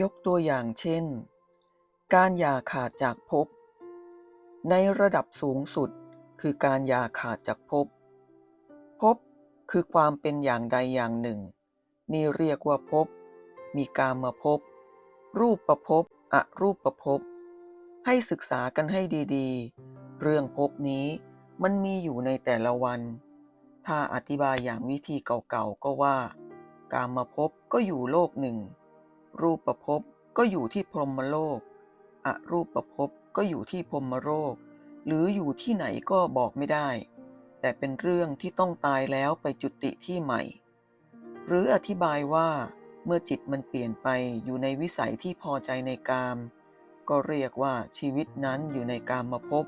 ยกตัวอย่างเช่น การอย่าขาดจากภพ ในระดับสูงสุดคือการอย่าขาดจากภพ ภพคือความเป็นอย่างใดอย่างหนึ่ง นี่เรียกว่าภพ มีกามาภพ รูปประภพอรูปประภพ ให้ศึกษากันให้ดีๆ เรื่องภพนี้มันมีอยู่ในแต่ละวัน ถ้าอธิบายอย่างวิธีเก่าๆ ก็ว่า กามาภพก็อยู่โลกหนึ่ง รูปประภพก็อยู่ที่พรหมโลก อรูปประภพก็อยู่ที่พรหมโลก หรืออยู่ที่ไหนก็บอกไม่ได้ แต่เป็นเรื่องที่ต้องตายแล้วไปจุติที่ใหม่ หรืออธิบายว่า เมื่อจิตมันเปลี่ยนไปอยู่ในวิสัยที่พอใจในกาม ก็เรียกว่าชีวิตนั้นอยู่ในกามมาพบ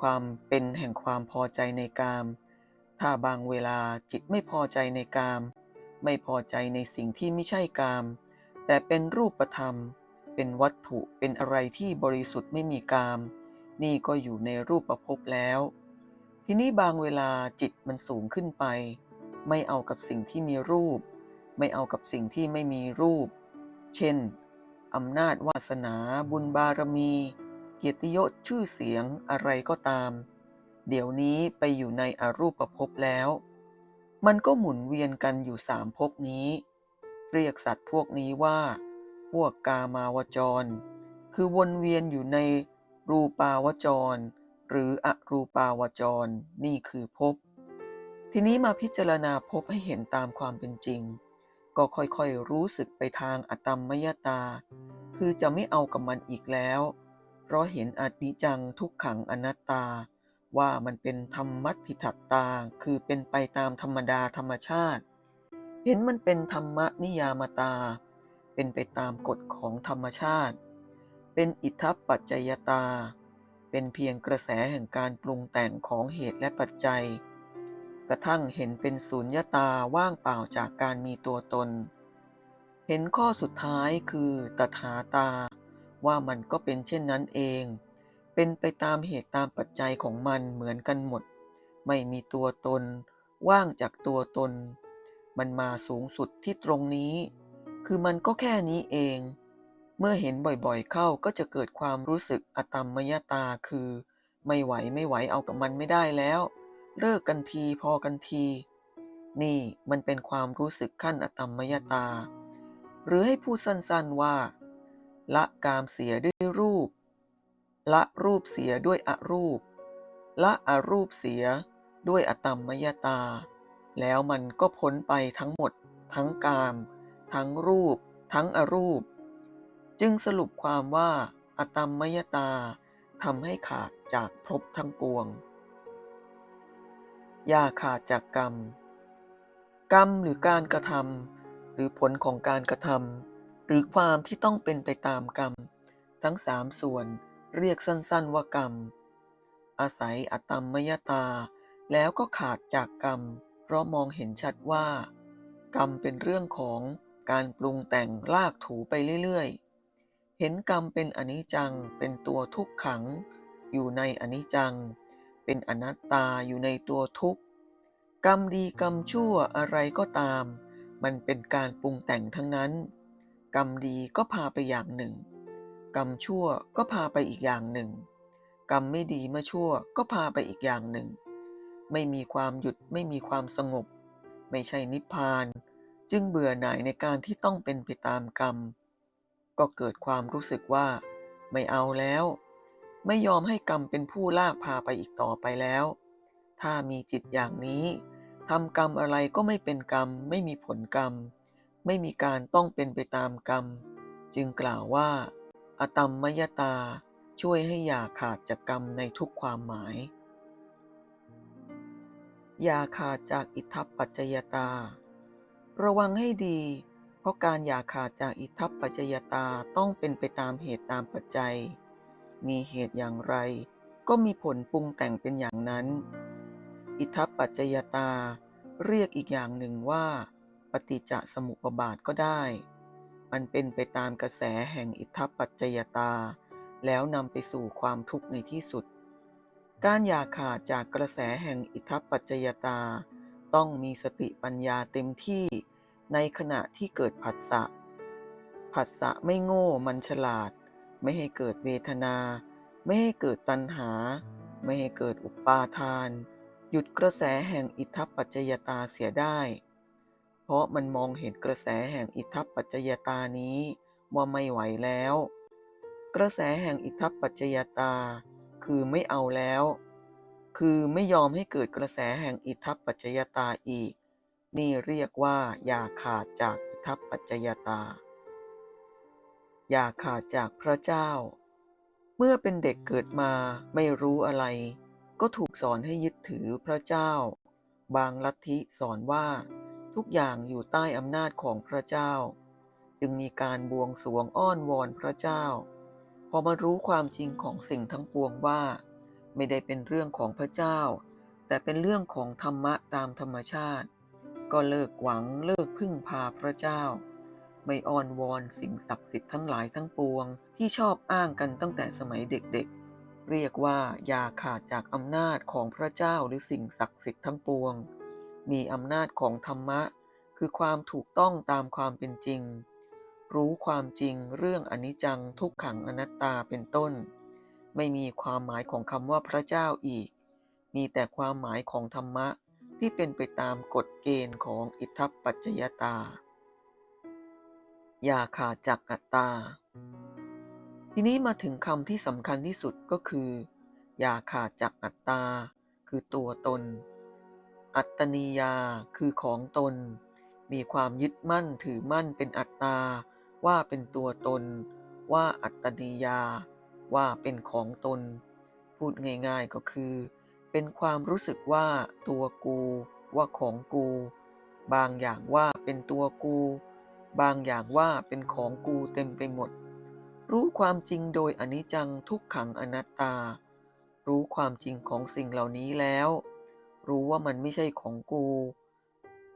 ความเป็นแห่งความพอใจในกาม ถ้าบางเวลาจิตไม่พอใจในกาม ไม่พอใจในสิ่งที่ไม่ใช่กาม แต่เป็นรูปธรรม เป็นวัตถุเป็นอะไรที่บริสุทธิ์ไม่มีกาม นี่ก็อยู่ในรูปประพบแล้ว ทีนี้บางเวลาจิตมันสูงขึ้นไป ไม่เอากับสิ่งที่มีรูป ไม่เอากับสิ่งที่ไม่มีรูป เช่นอำนาจวาสนา บุญบารมี เกียรติยศชื่อเสียงอะไรก็ตาม เดี๋ยวนี้ไปอยู่ในอรูปภพแล้ว มันก็หมุนเวียนกันอยู่สามภพนี้ เรียกสัตว์พวกนี้ว่า พวกกามาวจร คือวนเวียนอยู่ในรูปาวจร หรืออรูปาวจร นี่คือภพทีนี้มาพิจารณาภพให้เห็นตามความเป็นจริง ก็ค่อยๆรู้สึกไปทางอตมมยตา คือจะไม่เอากับมันอีกแล้ว เพราะเห็นอนิจจังทุกขังอนัตตา ว่ามันเป็นธรรมัติทัตตา คือเป็นไปตามธรรมดาธรรมชาติ เห็นมันเป็นธรรมนิยามตา เป็นไปตามกฎของธรรมชาติ เป็นอิทัปปัจจยตา เป็นเพียงกระแสแห่งการปรุงแต่งของเหตุและปัจจัย กระทั่งเห็นเป็นสุญญตาว่างเปล่าจากการมีตัวตน เห็นข้อสุดท้ายคือตถาตา ว่ามันก็เป็นเช่นนั้นเอง เป็นไปตามเหตุตามปัจจัยของมันเหมือนกันหมด ไม่มีตัวตน ว่างจากตัวตน มันมาสูงสุดที่ตรงนี้ คือมันก็แค่นี้เอง เมื่อเห็นบ่อยๆเข้าก็จะเกิดความรู้สึกอตมมยตาคือ ไม่ไหวไม่ไหวเอากับมันไม่ได้แล้ว เลิกกันทีพอกันที นี่มันเป็นความรู้สึกขั้นอตมมยตา หรือให้พูดสั้นๆว่า ละกามเสียด้วยรูป ละรูปเสียด้วยอรูป ละอรูปเสียด้วยอตมมยตา แล้วมันก็พ้นไปทั้งหมด ทั้งกาม ทั้งรูป ทั้งอรูป จึงสรุปความว่า อตมมยตาทำให้ขาดจากภพทั้งปวง อย่าขาดจากกรรม กรรมหรือการกระทำหรือผลของการกระทำหรือความที่ต้องเป็นไปตามกรรม ทั้งสามส่วนเรียกสั้นๆว่ากรรม อาศัยอตมมยตาแล้วก็ขาดจากกรรม เพราะมองเห็นชัดว่า กรรมเป็นเรื่องของการปรุงแต่งลากถูไปเรื่อยๆ เห็นกรรมเป็นอนิจจังเป็นตัวทุกขัง อยู่ในอนิจจัง เป็นอนัตตาอยู่ในตัวทุกข์ กรรมดีกรรมชั่วอะไรก็ตาม มันเป็นการปรุงแต่งทั้งนั้น กรรมดีก็พาไปอย่างหนึ่ง กรรมชั่วก็พาไปอีกอย่างหนึ่ง กรรมไม่ดีมื่อชั่วก็พาไปอีกอย่างหนึ่ง ไม่มีความหยุดไม่มีความสงบ ไม่ใช่นิพพาน จึงเบื่อหน่ายในการที่ต้องเป็นไปตามกรรม ก็เกิดความรู้สึกว่า ไม่เอาแล้ว ไม่ยอมให้กรรมเป็นผู้ลากพาไปอีกต่อไปแล้ว ถ้ามีจิตอย่างนี้ทำกรรมอะไรก็ไม่เป็นกรรม ไม่มีผลกรรม ไม่มีการต้องเป็นไปตามกรรม จึงกล่าวว่า อตัมมยตาช่วยให้อย่าขาดจากกรรมในทุกความหมาย อย่าขาดจากอิทธปปัจจยตา ระวังให้ดี เพราะการอย่าขาดจากอิทธปปัจจยตาต้องเป็นไปตามเหตุตามปัจจัย มีเหตุอย่างไร ก็มีผลปรุงแต่งเป็นอย่างนั้น อิทธปปัจจยตา เรียกอีกอย่างหนึ่งว่า ปฏิจจสมุปบาทก็ได้ มันเป็นไปตามกระแสแห่งอิทธปปัจจยตา แล้วนำไปสู่ความทุกข์ในที่สุด การอย่าขาดจากกระแสแห่งอิทธปปัจจยตา ต้องมีสติปัญญาเต็มที่ในขณะที่เกิดผัสสะ ผัสสะไม่โง่มันฉลาด ไม่ให้เกิดเวทนา ไม่ให้เกิดตัณหา ไม่ให้เกิดอุปาทาน หยุดกระแสแห่งอิทธปปัจจยตาเสียได้ เพราะมันมองเห็นกระแสแห่งอิทธปปัจจยตานี้ว่าไม่ไหวแล้ว กระแสแห่งอิทธปปัจจยตา คือไม่เอาแล้ว คือไม่ยอมให้เกิดกระแสแห่งอิทธปปัจจยตาอีก นี่เรียกว่าอย่าขาดจากอิทธปปัจจยตา อย่าขาดจากพระเจ้า เมื่อเป็นเด็กเกิดมาไม่รู้อะไร ก็ถูกสอนให้ยึดถือพระเจ้า บางลัทธิสอนว่าทุกอย่างอยู่ใต้อำนาจของพระเจ้า จึงมีการบวงสรวงอ้อนวอนพระเจ้า อมารู้ความจริงของสิ่งทั้งปวงว่า ไม่ได้เป็นเรื่องของพระเจ้า แต่เป็นเรื่องของธรรมะตามธรรมชาติ ก็เลิกหวังเลิกพึ่งพาพระเจ้า ไม่อ้อนวอนสิ่งศักดิ์สิทธิ์ทั้งหลายทั้งปวง ที่ชอบอ้างกันตั้งแต่สมัยเด็กๆ เรียกว่าอย่าขาดจากอำนาจของพระเจ้าหรือสิ่งศักดิ์สิทธิ์ทั้งปวง มีอำนาจของธรรมะ คือความถูกต้องตามความเป็นจริง รู้ความจริงเรื่องอนิจจังทุกขังอนัตตาเป็นต้น ไม่มีความหมายของคำว่าพระเจ้าอีก มีแต่ความหมายของธรรมะที่เป็นไปตามกฎเกณฑ์ของอิทธปปัจจยตา อย่าขาดจากอัตตา ทีนี้มาถึงคำที่สำคัญที่สุดก็คือ อย่าขาดจากอัตตา คือตัวตน อัตตนียาคือของตน มีความยึดมั่นถือมั่นเป็นอัตตา ว่าเป็นตัวตน ว่าอัตตนียา ว่าเป็นของตน พูดง่ายๆก็คือ เป็นความรู้สึกว่าตัวกู ว่าของกู บางอย่างว่าเป็นตัวกู บางอย่างว่าเป็นของกูเต็มไปหมด รู้ความจริงโดยอนิจจังทุกขังอนัตตา รู้ความจริงของสิ่งเหล่านี้แล้ว รู้ว่ามันไม่ใช่ของกู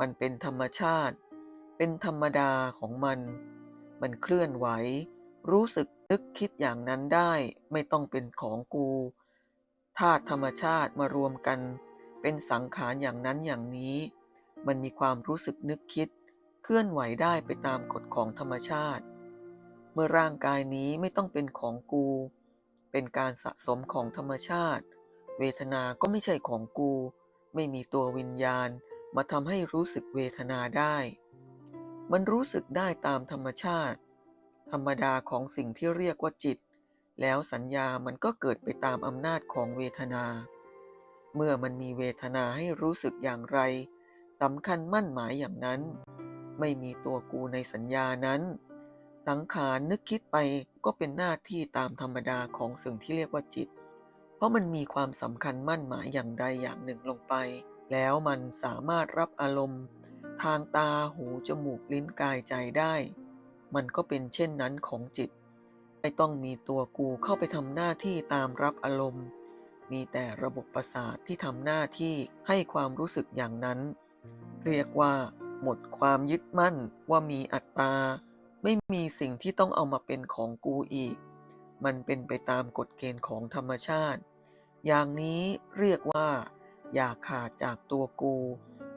มันเป็นธรรมชาติ เป็นธรรมดาของมัน มันเคลื่อนไหว รู้สึกนึกคิดอย่างนั้นได้ไม่ต้องเป็นของกูธาตุธรรมชาติมารวมกัน เป็นสังขารอย่างนั้นอย่างนี้ มันมีความรู้สึกนึกคิด เคลื่อนไหวได้ไปตามกฎของธรรมชาติ เมื่อร่างกายนี้ไม่ต้องเป็นของกู เป็นการสะสมของธรรมชาติ เวทนาก็ไม่ใช่ของกู ไม่มีตัววิญญาณมาทำให้รู้สึกเวทนาได้ มันรู้สึกได้ตามธรรมชาติ ธรรมดาของสิ่งที่เรียกว่าจิต แล้วสัญญามันก็เกิดไปตามอำนาจของเวทนา เมื่อมันมีเวทนาให้รู้สึกอย่างไรสำคัญมั่นหมายอย่างนั้น ไม่มีตัวกูในสัญญานั้น สังขารนึกคิดไปก็เป็นหน้าที่ตามธรรมดาของสิ่งที่เรียกว่าจิต เพราะมันมีความสำคัญมั่นหมายอย่างใดอย่างหนึ่งลงไป แล้วมันสามารถรับอารมณ์ ทางตาหูจมูกลิ้นกายใจได้ มันก็เป็นเช่นนั้นของจิต ไม่ต้องมีตัวกูเข้าไปทำหน้าที่ตามรับอารมณ์ มีแต่ระบบประสาทที่ทำหน้าที่ให้ความรู้สึกอย่างนั้น เรียกว่าหมดความยึดมั่นว่ามีอัตตา ไม่มีสิ่งที่ต้องเอามาเป็นของกูอีก มันเป็นไปตามกฎเกณฑ์ของธรรมชาติ อย่างนี้เรียกว่า อย่าขาดจากตัวกู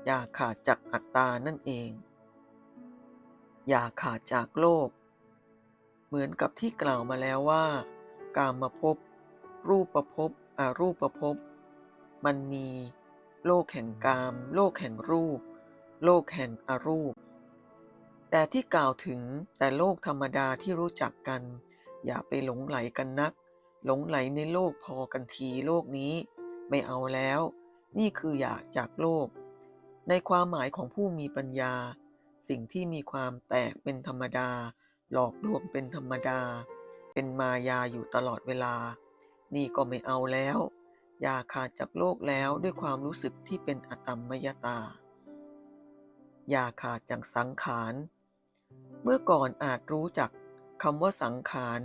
อย่าขาดจากอัตตานั่นเอง อย่าขาดจากโลก เหมือนกับที่กล่าวมาแล้วว่า กามมาพบ รูปประพบอารูปประพบ มันมีโลกแห่งกาม โลกแห่งรูป โลกแห่งอรูป แต่ที่กล่าวถึงแต่โลกธรรมดาที่รู้จักกัน อย่าไปหลงไหลกันนัก หลงไหลในโลกพอกันทีโลกนี้ ไม่เอาแล้ว นี่คืออยากจากโลก ในความหมายของผู้มีปัญญา สิ่งที่มีความแตกเป็นธรรมดา หลอกลวงเป็นธรรมดา เป็นมายาอยู่ตลอดเวลา นี่ก็ไม่เอาแล้ว อย่าขาดจากโลกแล้วด้วยความรู้สึกที่เป็นอตมมยตา อย่าขาดจากสังขาร เมื่อก่อนอาจรู้จักคำว่าสังขาร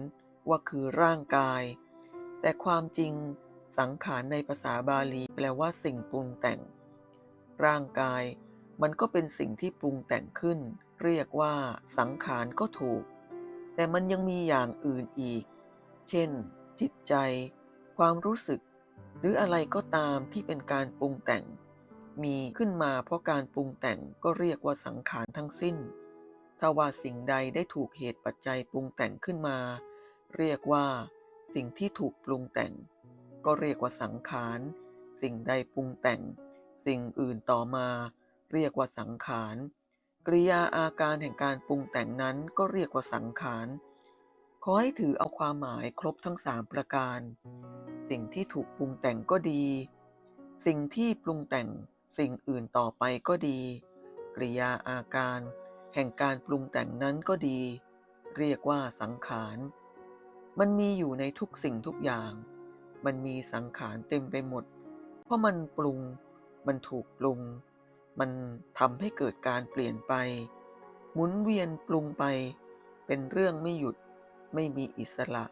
ว่าคือร่างกาย แต่ความจริงสังขารในภาษาบาลีแปลว่าสิ่งปรุงแต่ง ร่างกาย มันก็เป็นสิ่งที่ปรุงแต่งขึ้น เรียกว่าสังขารก็ถูก แต่มันยังมีอย่างอื่นอีก เช่น จิตใจ ความรู้สึก หรืออะไรก็ตามที่เป็นการปรุงแต่ง มีขึ้นมาเพราะการปรุงแต่งก็เรียกว่าสังขารทั้งสิ้น ถ้าว่าสิ่งใดได้ถูกเหตุปัจจัยปรุงแต่งขึ้นมา เรียกว่า สิ่งที่ถูกปรุงแต่ง ก็เรียกว่าสังขาร สิ่งใดปรุงแต่ง สิ่งอื่นต่อมา เรียกว่าสังขารกริยาอาการแห่งการปรุงแต่งนั้นก็เรียกว่าสังขารขอให้ถือเอาความหมายครบทั้งสามประการ สิ่งที่ถูกปรุงแต่งก็ดี สิ่งที่ปรุงแต่งสิ่งอื่นต่อไปก็ดี กริยาอาการ แห่งการปรุงแต่งนั้นก็ดี เรียกว่าสังขาร มันมีอยู่ในทุกสิ่งทุกอย่าง มันมีสังขารเต็มไปหมด เพราะมันปรุง มันถูกปรุง มันทำให้เกิดการเปลี่ยนไป หมุนเวียนปรุงไป เป็นเรื่องไม่หยุด ไม่มีอิสระ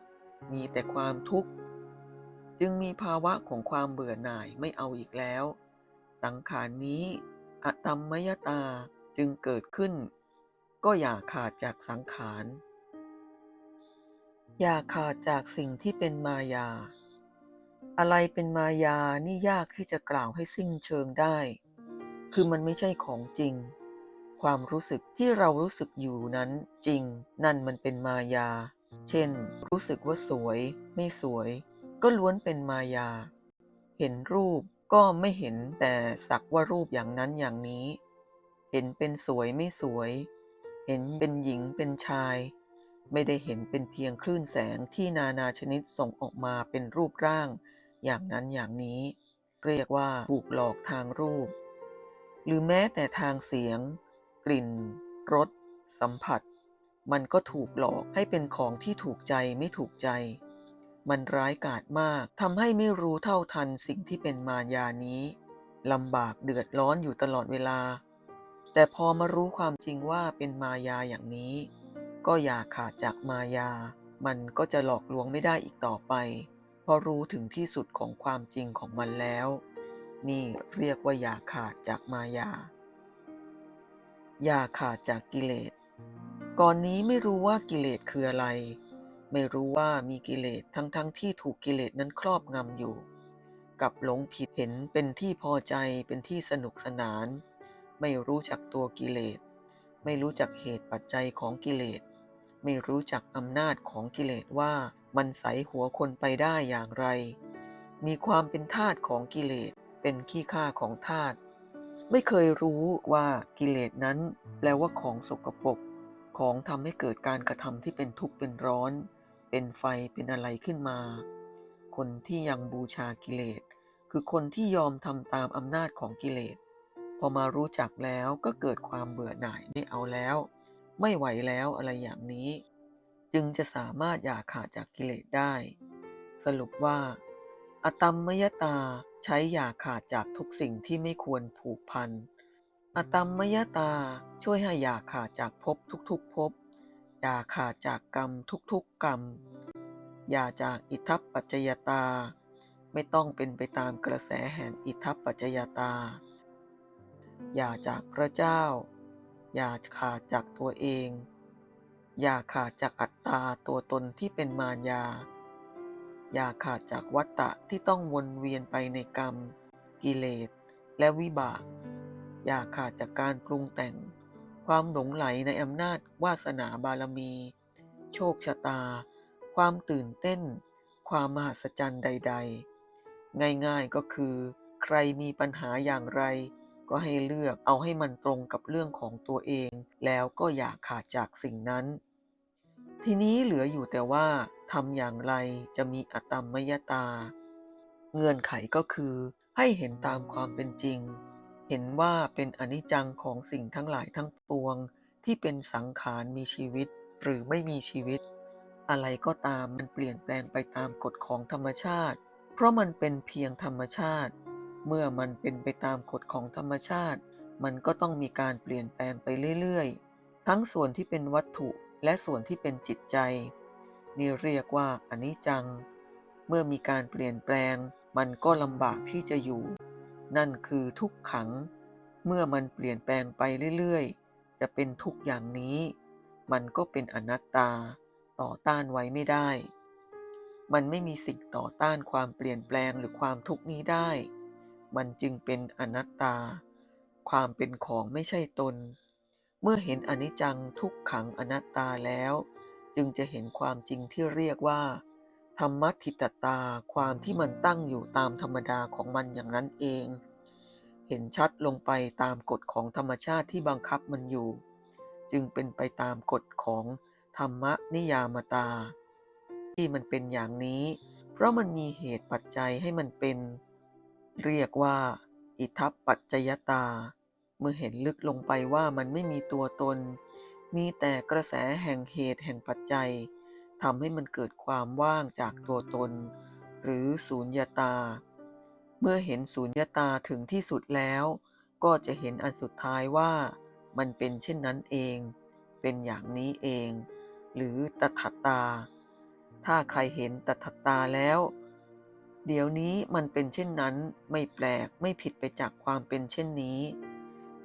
มีแต่ความทุกข์ จึงมีภาวะของความเบื่อหน่ายไม่เอาอีกแล้ว สังขารนี้อะตัมมยตาจึงเกิดขึ้น ก็อย่าขาดจากสังขาร อย่าขาดจากสิ่งที่เป็นมายา อะไรเป็นมายานี่ยากที่จะกล่าวให้สิ้นเชิงได้ คือมันไม่ใช่ของจริง ความรู้สึกที่เรารู้สึกอยู่นั้นจริง นั่นมันเป็นมายา เช่น รู้สึกว่าสวย ไม่สวย ก็ล้วนเป็นมายา เห็นรูปก็ไม่เห็นแต่สักว่ารูปอย่างนั้นอย่างนี้ เห็นเป็นสวยไม่สวย เห็นเป็นหญิงเป็นชาย ไม่ได้เห็นเป็นเพียงคลื่นแสงที่นานาชนิดส่งออกมาเป็นรูปร่าง อย่างนั้นอย่างนี้ เรียกว่าถูกหลอกทางรูป หรือแม้แต่ทางเสียง กลิ่นรสสัมผัส มันก็ถูกหลอกให้เป็นของที่ถูกใจไม่ถูกใจ มันร้ายกาจมากทำให้ไม่รู้เท่าทันสิ่งที่เป็นมายานี้ลำบากเดือดร้อนอยู่ตลอดเวลา แต่พอมารู้ความจริงว่าเป็นมายาอย่างนี้ ก็อย่าขาดจากมายา มันก็จะหลอกลวงไม่ได้อีกต่อไป เพราะรู้ถึงที่สุดของความจริงของมันแล้ว นี่เรียกว่าอย่าขาดจากมายา อย่าขาดจากกิเลส ก่อนนี้ไม่รู้ว่ากิเลสคืออะไร ไม่รู้ว่ามีกิเลสทั้งๆทที่ถูกกิเลสนั้นครอบงำอยู่ กับหลงผิดเห็นเป็นที่พอใจเป็นที่สนุกสนาน ไม่รู้จักตัวกิเลส ไม่รู้จักเหตุปัจจัยของกิเลส ไม่รู้จักอำนาจของกิเลสว่า มันใสหัวคนไปได้อย่างไร มีความเป็นทาตของกิเลส เป็นขี้ข้าของทาตไม่เคยรู้ว่ากิเลสนั้นแปลว่าของสกปรกของทำให้เกิดการกระทำที่เป็นทุกข์เป็นร้อน เป็นไฟเป็นอะไรขึ้นมา คนที่ยังบูชากิเลส คือคนที่ยอมทำตามอำนาจของกิเลส พอมารู้จักแล้วก็เกิดความเบื่อหน่ายไม่เอาแล้ว ไม่ไหวแล้วอะไรอย่างนี้ จึงจะสามารถอย่าขาดจากกิเลสได้ สรุปว่า อตัมมยตาใช้อย่าขาดจากทุกสิ่งที่ไม่ควรผูกพัน อตัมมยตาช่วยให้อย่าขาดจากภพทุกๆภพ อย่าขาดจากกรรมทุกๆกรรม อย่าจากอิทัปปัจจยตา ไม่ต้องเป็นไปตามกระแสแห่งอิทัปปัจจยตา อย่าจากพระเจ้า อย่าขาดจากตัวเอง อย่าขาดจากอัตตาตัวตนที่เป็นมารยา อย่าขาดจากวัฏฏะที่ต้องวนเวียนไปในกรรม กิเลส และวิบาก อย่าขาดจากการปรุงแต่ง ความหลงไหลในอำนาจวาสนาบารมี โชคชะตา ความตื่นเต้น ความมหัศจรรย์ใด ๆ ง่ายๆก็คือ ใครมีปัญหาอย่างไร ก็ให้เลือกเอาให้มันตรงกับเรื่องของตัวเอง แล้วก็อย่าขาดจากสิ่งนั้น ทีนี้เหลืออยู่แต่ว่าทำอย่างไรจะมีอตัมมยตา เงื่อนไขก็คือให้เห็นตามความเป็นจริง เห็นว่าเป็นอนิจจังของสิ่งทั้งหลายทั้งปวง ที่เป็นสังขารมีชีวิตหรือไม่มีชีวิต อะไรก็ตามมันเปลี่ยนแปลงไปตามกฎของธรรมชาติ เพราะมันเป็นเพียงธรรมชาติ เมื่อมันเป็นไปตามกฎของธรรมชาติ มันก็ต้องมีการเปลี่ยนแปลงไปเรื่อยๆ ทั้งส่วนที่เป็นวัตถุ และส่วนที่เป็นจิตใจ นี่เรียกว่าอนิจจัง เมื่อมีการเปลี่ยนแปลง มันก็ลำบากที่จะอยู่ นั่นคือทุกขัง เมื่อมันเปลี่ยนแปลงไปเรื่อยๆ จะเป็นทุกอย่างนี้ มันก็เป็นอนัตตา ต่อต้านไว้ไม่ได้ มันไม่มีสิ่งต่อต้านความเปลี่ยนแปลงหรือความทุกนี้ได้ มันจึงเป็นอนัตตา ความเป็นของไม่ใช่ตน เมื่อเห็นอนิจจังทุกขังอนัตตาแล้ว จึงจะเห็นความจริงที่เรียกว่า ธรรมทิตตาความที่มันตั้งอยู่ตามธรรมดาของมันอย่างนั้นเอง เห็นชัดลงไปตามกฎของธรรมชาติที่บังคับมันอยู่ จึงเป็นไปตามกฎของธรรมนิยามตา ที่มันเป็นอย่างนี้ เพราะมันมีเหตุปัจจัยให้มันเป็น เรียกว่า อิทัปปัจจยตา เมื่อเห็นลึกลงไปว่ามันไม่มีตัวตน มีแต่กระแสแห่งเหตุแห่งปัจจัยทำให้มันเกิดความว่างจากตัวตน หรือสูญญาตา เมื่อเห็นสูญญาตาถึงที่สุดแล้ว ก็จะเห็นอันสุดท้ายว่า มันเป็นเช่นนั้นเอง เป็นอย่างนี้เอง หรือตถตตา ถ้าใครเห็นตถตตาแล้ว เดี๋ยวนี้มันเป็นเช่นนั้นไม่แปลกไม่ผิดไปจากความเป็นเช่นนี้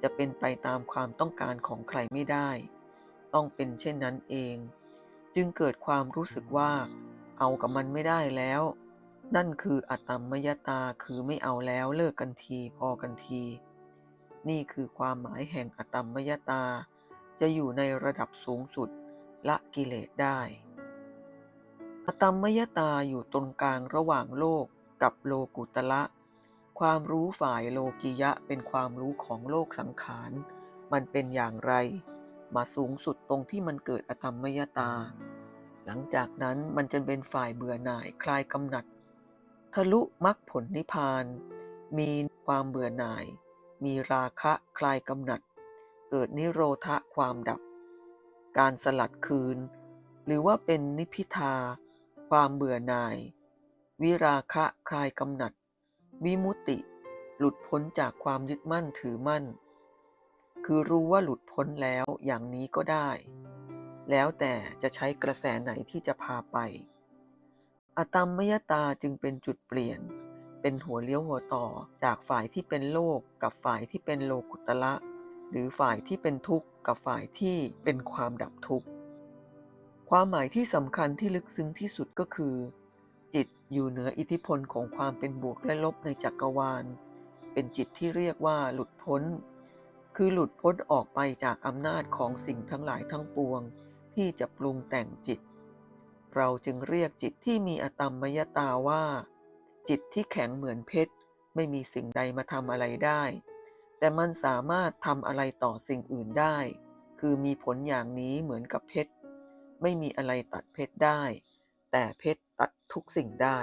จะเป็นไปตามความต้องการของใครไม่ได้ ต้องเป็นเช่นนั้นเอง จึงเกิดความรู้สึกว่า เอากับมันไม่ได้แล้ว นั่นคืออัตตมยตาคือไม่เอาแล้วเลิกกันทีพอกันที นี่คือความหมายแห่งอัตตมยตา จะอยู่ในระดับสูงสุดละกิเลสได้อตมมยตาอยู่ตรงกลางระหว่างโลกกับโลกุตละ ความรู้ฝ่ายโลกิยะเป็นความรู้ของโลกสังขาร มันเป็นอย่างไร มาสูงสุดตรงที่มันเกิดอตมมยตา หลังจากนั้นมันจะเป็นฝ่ายเบื่อหน่ายคลายกำหนัด ทะลุมรรคผลนิพพาน มีความเบื่อหน่าย มีราคะคลายกำหนัด เกิดนิโรธะความดับ การสลัดคืน หรือว่าเป็นนิพพิทา ความเบื่อหน่าย วิราคะคลายกำหนัด วิมุติ หลุดพ้นจากความยึดมั่นถือมั่น คือรู้ว่าหลุดพ้นแล้วอย่างนี้ก็ได้ แล้วแต่จะใช้กระแสไหนที่จะพาไป อตมมยตาจึงเป็นจุดเปลี่ยน เป็นหัวเลี้ยวหัวต่อจากฝ่ายที่เป็นโลกกับฝ่ายที่เป็นโลกุตละ หรือฝ่ายที่เป็นทุกข์กับฝ่ายที่เป็นความดับทุกข์ ความหมายที่สำคัญที่ลึกซึ้งที่สุดก็คือ จิตอยู่เหนืออิทธิพลของความเป็นบวกและลบในจักรวาล เป็นจิตที่เรียกว่าหลุดพ้น คือหลุดพ้นออกไปจากอำนาจของสิ่งทั้งหลายทั้งปวง ที่จะปรุงแต่งจิต เราจึงเรียกจิตที่มีอตมมยตาว่า จิตที่แข็งเหมือนเพชร ไม่มีสิ่งใดมาทำอะไรได้ แต่มันสามารถทำอะไรต่อสิ่งอื่นได้ คือมีผลอย่างนี้เหมือนกับเพชร ไม่มีอะไรตัดเพชรได้ แต่เพชรตัดทุกสิ่งได้